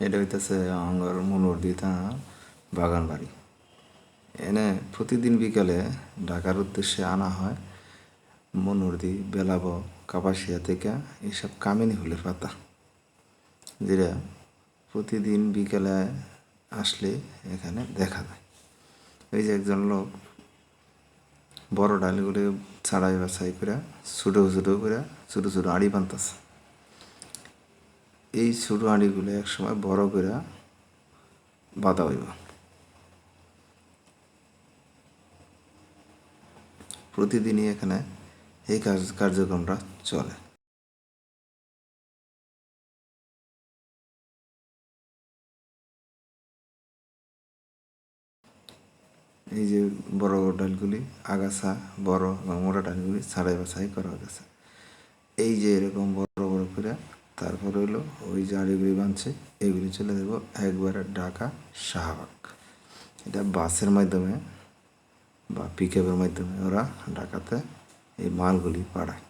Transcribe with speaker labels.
Speaker 1: এটা হইতেছে আঙ্গর মনোরদি থানা বাগান বাড়ি। এনে প্রতিদিন বিকালে ঢাকার উদ্দেশ্যে আনা হয় মনুরদি বেলাব, কাপাসিয়া থেকে এইসব কামিনী ফুলের পাতা। যেটা প্রতিদিন বিকেলে আসলে এখানে দেখা যায়। এই যে একজন লোক বড় ডালগুলি ছাড়াই বাছাই করে, ছোটো ছোটো করে, ছোটো ছোটো আড়ি বানতেছে। এই ছোটো আড়িগুলো একসময় বড় করে বাঁধা হইব। প্রতিদিনই এখানে এই কাজ, কার্যক্রমটা চলে। এই যে বড় বড় ডালগুলি, আগাছা বড় এবং মোটা ডালগুলি ছাড়াই বাছাই করা গেছে এই যে এরকম বড় বড় করে তারপর হলো ওই যে আড়িগুলি বানছে, এগুলি চলে দেবো একবারে ঢাকা শাহবাগ। এটা বাসের মাধ্যমে বা পিক মাধ্যমে ওরা ঢাকাতে এই মালগুলি পাঠায়।